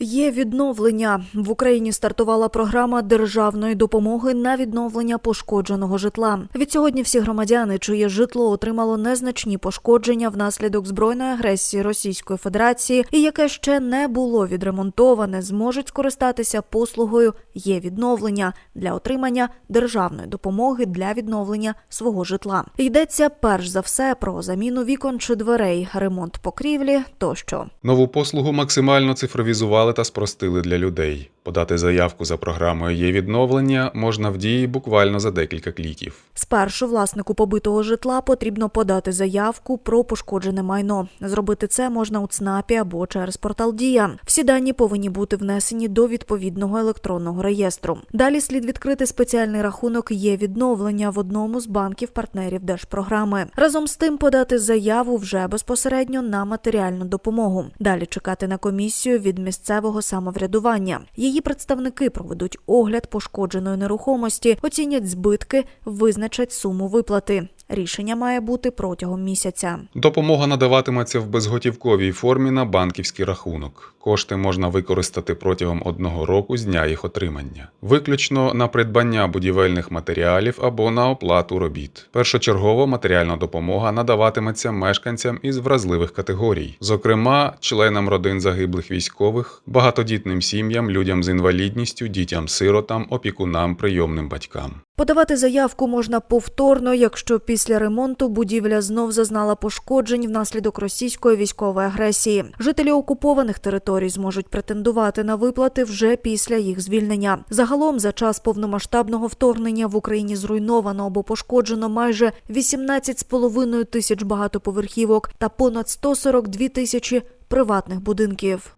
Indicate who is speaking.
Speaker 1: Є відновлення в Україні. Стартувала програма державної допомоги на відновлення пошкодженого житла. Відсьогодні всі громадяни, чиє житло отримало незначні пошкодження внаслідок збройної агресії Російської Федерації і яке ще не було відремонтоване, зможуть скористатися послугою є відновлення для отримання державної допомоги для відновлення свого житла. Йдеться перш за все про заміну вікон чи дверей, ремонт покрівлі тощо.
Speaker 2: Нову послугу максимально цифровізували та спростили для людей. Подати заявку за програмою є відновлення можна в дії буквально за декілька кліків.
Speaker 1: Спершу власнику побитого житла потрібно подати заявку про пошкоджене майно. Зробити це можна у ЦНАПі або через портал Дія. Всі дані повинні бути внесені до відповідного електронного реєстру. Далі слід відкрити спеціальний рахунок є відновлення в одному з банків партнерів держпрограми. Разом з тим подати заяву вже безпосередньо на матеріальну допомогу. Далі чекати на комісію від місцевого самоврядування. Її представники проведуть огляд пошкодженої нерухомості, оцінять збитки, визначать суму виплати. Рішення має бути протягом місяця.
Speaker 2: Допомога надаватиметься в безготівковій формі на банківський рахунок. Кошти можна використати протягом одного року з дня їх отримання, виключно на придбання будівельних матеріалів або на оплату робіт. Першочергово матеріальна допомога надаватиметься мешканцям із вразливих категорій, зокрема членам родин загиблих військових, багатодітним сім'ям, людям з інвалідністю, дітям-сиротам, опікунам, прийомним батькам.
Speaker 1: Подавати заявку можна повторно, якщо після ремонту будівля знов зазнала пошкоджень внаслідок російської військової агресії. Жителі окупованих територій зможуть претендувати на виплати вже після їх звільнення. Загалом за час повномасштабного вторгнення в Україні зруйновано або пошкоджено майже 18,5 тисяч багатоповерхівок та понад 142 тисячі приватних будинків.